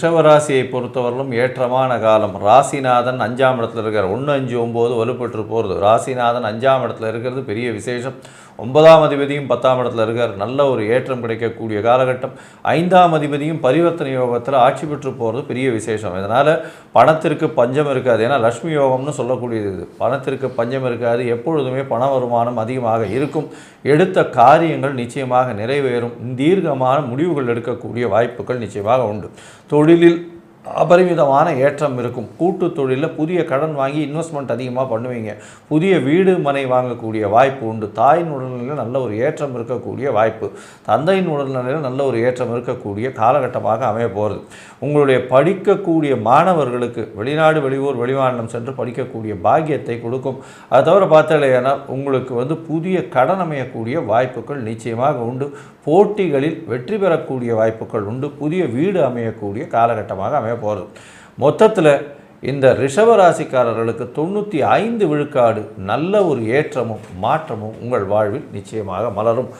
ரிஷவராசியை பொறுத்தவரையிலும் ஏற்றமான காலம். ராசிநாதன் அஞ்சாம் இடத்துல இருக்கார். ஒன்று அஞ்சு ஒம்பது வலுப்பெற்று போகிறது ராசிநாதன் அஞ்சாம் இடத்துல இருக்கிறது பெரிய விசேஷம். ஒன்பதாம் அதிபதியும் பத்தாம் இடத்துல இருக்கார். நல்ல ஒரு ஏற்றம் கிடைக்கக்கூடிய காலகட்டம். ஐந்தாம் அதிபதியும் பரிவர்த்தனை யோகத்தில் ஆட்சி பெற்று போகிறது பெரிய விசேஷம். இதனால் பணத்திற்கு பஞ்சம் இருக்காது. ஏன்னா லக்ஷ்மி யோகம்னு சொல்லக்கூடியது இது. பணத்திற்கு பஞ்சம் இருக்காது. எப்பொழுதுமே பண வருமானம் அதிகமாக இருக்கும். எடுத்த காரியங்கள் நிச்சயமாக நிறைவேறும். தீர்க்கமான முடிவுகள் எடுக்கக்கூடிய வாய்ப்புகள் நிச்சயமாக உண்டு. தொழில் தொழிலில் அபரிமிதமான ஏற்றம் இருக்கும். கூட்டு தொழிலில் புதிய கடன் வாங்கி இன்வெஸ்ட்மெண்ட் அதிகமாக பண்ணுவீங்க. புதிய வீடு மனை வாங்கக்கூடிய வாய்ப்பு உண்டு. தாயின் உடல்நிலையில் நல்ல ஒரு ஏற்றம் இருக்கக்கூடிய வாய்ப்பு. தந்தையின் உடல்நிலையில் நல்ல ஒரு ஏற்றம் இருக்கக்கூடிய காலகட்டமாக அமைய போகிறது உங்களுடைய படிக்கக்கூடிய மாணவர்களுக்கு வெளிநாடு வெளியூர் வெளிமாநிலம் சென்று படிக்கக்கூடிய பாக்கியத்தை கொடுக்கும். அது தவிர பார்த்தாலேனா உங்களுக்கு வந்து புதிய கடன் அமையக்கூடிய வாய்ப்புகள் நிச்சயமாக உண்டு. போட்டிகளில் வெற்றி பெறக்கூடிய வாய்ப்புகள் உண்டு. புதிய வீடு அமையக்கூடிய காலகட்டமாக அமைய போகிறது மொத்தத்தில் இந்த ரிஷபராசிக்காரர்களுக்கு தொண்ணூற்றி ஐந்து விழுக்காடு நல்ல ஒரு ஏற்றமும் மாற்றமும் உங்கள் வாழ்வில் நிச்சயமாக மலரும்.